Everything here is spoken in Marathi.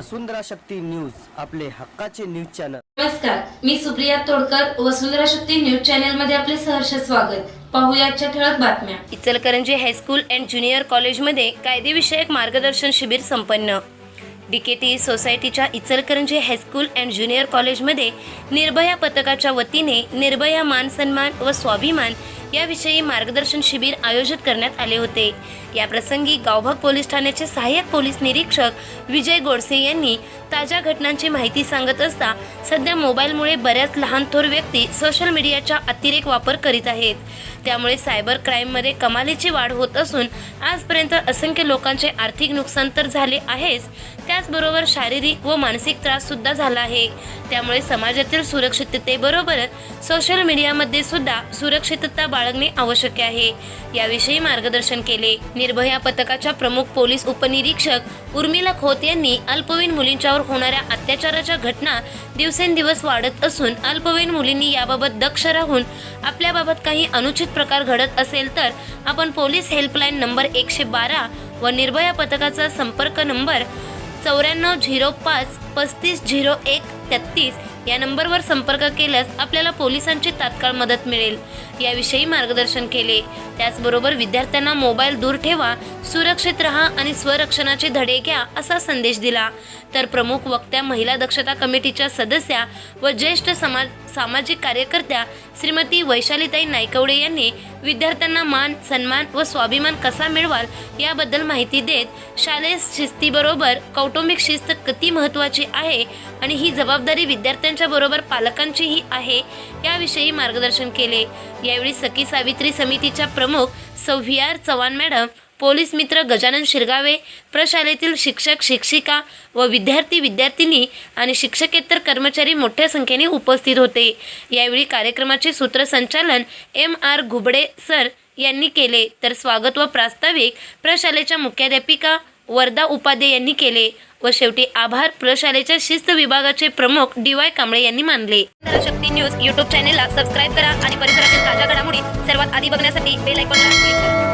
वसुंधरा शक्ती न्यूज आपले हक्काचे न्यूज चॅनल. नमस्कार मी सुप्रिया तोडकर वसुंधरा शक्ती न्यूज चॅनलमध्ये आपले सहर्ष स्वागत. पाहूया आजच्या ठळक बातम्या. इचलकरंजी हायस्कूल अँड ज्युनियर कॉलेजमध्ये कायदेविषयक मार्गदर्शन शिबिर संपन्न. डीकेटी सोसायटीच्या इचलकरंजी हायस्कूल अँड ज्युनियर कॉलेजमध्ये निर्भया पथकाच्या वतीने निर्भया मान सन्मान व स्वाभिमान याविषयी मार्गदर्शन शिबिर आयोजित करण्यात आले होते. या प्रसंगी गावभाग पोलीस ठाण्याचे सहाय्यक पोलीस निरीक्षक विजय गोडसे यांनी ताज्या घटनांची माहिती सांगत असता सध्या मोबाईलमुळे बऱ्याच लहान थोर व्यक्ती सोशल मीडियाचा अतिरेक वापर करीत आहेत. त्यामुळे सायबर क्राईममध्ये कमालीची वाढ होत असून आजपर्यंत असंख्य लोकांचे आर्थिक नुकसान तर झाले आहेच. त्याचबरोबर शारीरिक व मानसिक त्रास सुद्धा झाला आहे. त्यामुळे समाजातील सुरक्षिततेबरोबरच सोशल मीडियामध्ये सुद्धा सुरक्षितता बाळगणे आवश्यक आहे. याविषयी मार्गदर्शन केले. निर्भया पथकाच्या प्रमुख पोलीस उपनिरीक्षक उर्मिला खोत यांनी अल्पवयीन मुलींच्यावर होणाऱ्या अत्याचाराच्या घटना दिवसेंदिवस वाढत असून अल्पवयीन मुलींनी याबाबत दक्ष राहून आपल्याबाबत काही अनुचित प्रकार घडत असेल तर आपण पोलीस हेल्पलाईन नंबर एकशे बारा व निर्भया पथकाचा संपर्क नंबर चौऱ्याण्णव झिरो पाच पस्तीस झिरो एक तेहतीस या नंबरवर संपर्क केल्यास आपल्याला पोलिसांची तात्काळ मदत मिळेल याविषयी मार्गदर्शन केले त्याचबरोबर विद्यार्थ्यांना मोबाईल दूर ठेवा सुरक्षित रहा आणि स्वरक्षणाचे धडे घ्या असा संदेश दिला. तर प्रमुख वक्त्या महिला दक्षता कमिटीच्या सदस्या व ज्येष्ठ समाज सामाजिक कार्यकर्त्या श्रीमती वैशालीताई नायकवडे यांनी विद्यार्थ्यांना मान सन्मान व स्वाभिमान कसा मिळवाल याबद्दल माहिती देत शालेय शिस्तीबरोबर कौटुंबिक शिस्त किती महत्त्वाची आहे आणि ही जबाबदारी विद्यार्थ्यांच्या बरोबर पालकांचीही आहे याविषयी मार्गदर्शन केले. यावेळी सखी सावित्री समितीच्या प्रमुख सौ चव्हाण मॅडम पोलीस मित्र गजानन शिरगावे प्रशालेतील शिक्षक शिक्षिका व विद्यार्थी विद्यार्थिनी आणि शिक्षकेतर कर्मचारी मोठ्या संख्येने उपस्थित होते. यावेळी कार्यक्रमाचे सूत्रसंचालन एम आर घुबडे सर यांनी केले. तर स्वागत व प्रास्ताविक प्रशालेच्या मुख्याध्यापिका वर्धा उपाध्ये यांनी केले व शेवटी आभार प्रशालेच्या शिस्त विभागाचे प्रमुख डी वाय कांबळे यांनी मानले. शक्ती न्यूज युट्यूब चॅनेलला सबस्क्राईब करा आणि परिसरातील ताज्या घडामोडी सर्वात आधी बघण्यासाठी बेल आयकॉनला क्लिक करा.